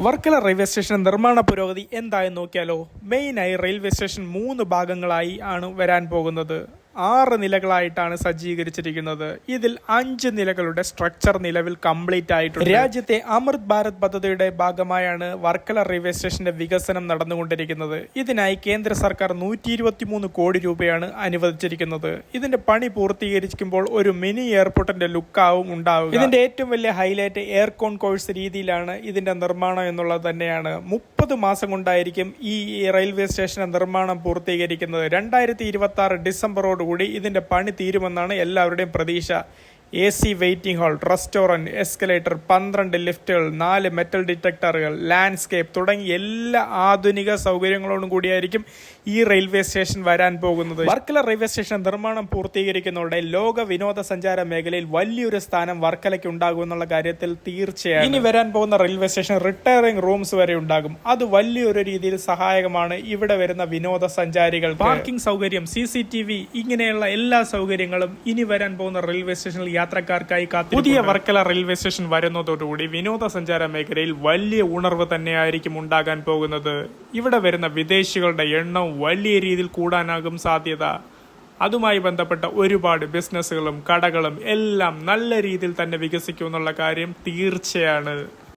Varkala railway station നിർമ്മാണ പുരോഗതി എന്തായെന്ന് നോക്കിയാലോ? മെയിനായി റെയിൽവേ സ്റ്റേഷൻ മൂന്ന് ഭാഗങ്ങളായി ആണ് വരാൻ പോകുന്നത്. ആറ് നിലകളായിട്ടാണ് സജ്ജീകരിച്ചിരിക്കുന്നത്. ഇതിൽ അഞ്ച് നിലകളുടെ സ്ട്രക്ചർ നിലവിൽ കംപ്ലീറ്റ് ആയിട്ടുണ്ട്. രാജ്യത്തെ അമൃത് ഭാരത് പദ്ധതിയുടെ ഭാഗമായാണ് വർക്കല റെയിൽവേ സ്റ്റേഷന്റെ വികസനം നടന്നുകൊണ്ടിരിക്കുന്നത്. ഇതിനായി കേന്ദ്ര സർക്കാർ നൂറ്റി ഇരുപത്തിമൂന്ന് കോടി രൂപയാണ് അനുവദിച്ചിരിക്കുന്നത്. ഇതിന്റെ പണി പൂർത്തീകരിക്കുമ്പോൾ ഒരു മിനി എയർപോർട്ടിന്റെ ലുക്കാവും ഉണ്ടാവുക. ഇതിന്റെ ഏറ്റവും വലിയ ഹൈലൈറ്റ് എയർ കോൺ കോഴ്സ് രീതിയിലാണ് ഇതിന്റെ നിർമ്മാണം എന്നുള്ളത് തന്നെയാണ്. മുപ്പത് മാസം കൊണ്ടായിരിക്കും ഈ റെയിൽവേ സ്റ്റേഷന്റെ നിർമ്മാണം പൂർത്തീകരിക്കുന്നത്. രണ്ടായിരത്തി ഇരുപത്തി ആറ് ഡിസംബറോടുകൂടി ഇതിന്റെ പണി തീരുമെന്നാണ് എല്ലാവരുടെയും പ്രതീക്ഷ. A C waiting hall restaurant escalator പന്ത്രണ്ട് ലിഫ്റ്റുകൾ നാല് മെറ്റൽ ഡിറ്റക്ടറുകൾ ലാൻഡ്സ്കേപ്പ് തുടങ്ങി എല്ലാ ആധുനിക സൗകര്യങ്ങളോടും കൂടിയായിരിക്കും ഈ റെയിൽവേ സ്റ്റേഷൻ വരാൻ പോകുന്നത്. വർക്കല റെയിൽവേ സ്റ്റേഷൻ നിർമ്മാണം പൂർത്തീകരിക്കുന്നതോടെ ലോക വിനോദസഞ്ചാര മേഖലയിൽ വലിയൊരു സ്ഥാനം വർക്കലയ്ക്ക് ഉണ്ടാകും എന്നുള്ള കാര്യത്തിൽ തീർച്ചയായും ഇനി വരാൻ പോകുന്ന റെയിൽവേ സ്റ്റേഷൻ റിട്ടയറിംഗ് റൂംസ് വരെ ഉണ്ടാകും. അത് വലിയൊരു രീതിയിൽ സഹായകമാണ് ഇവിടെ വരുന്ന വിനോദസഞ്ചാരികൾ പാർക്കിംഗ് സൗകര്യം സി ഇങ്ങനെയുള്ള എല്ലാ സൗകര്യങ്ങളും ഇനി വരാൻ പോകുന്ന റെയിൽവേ സ്റ്റേഷനിൽ യാത്രക്കാർക്കായി കാത്തി പുതിയ വർക്കല റെയിൽവേ സ്റ്റേഷൻ വരുന്നതോടുകൂടി വിനോദസഞ്ചാര മേഖലയിൽ വലിയ ഉണർവ് തന്നെയായിരിക്കും ഉണ്ടാകാൻ പോകുന്നത്. ഇവിടെ വരുന്ന വിദേശികളുടെ എണ്ണം വലിയ രീതിയിൽ കൂടാനാകും സാധ്യത. അതുമായി ബന്ധപ്പെട്ട ഒരുപാട് ബിസിനസ്സുകളും കടകളും എല്ലാം നല്ല രീതിയിൽ തന്നെ വികസിക്കുമെന്നുള്ള കാര്യം തീർച്ചയാണ്.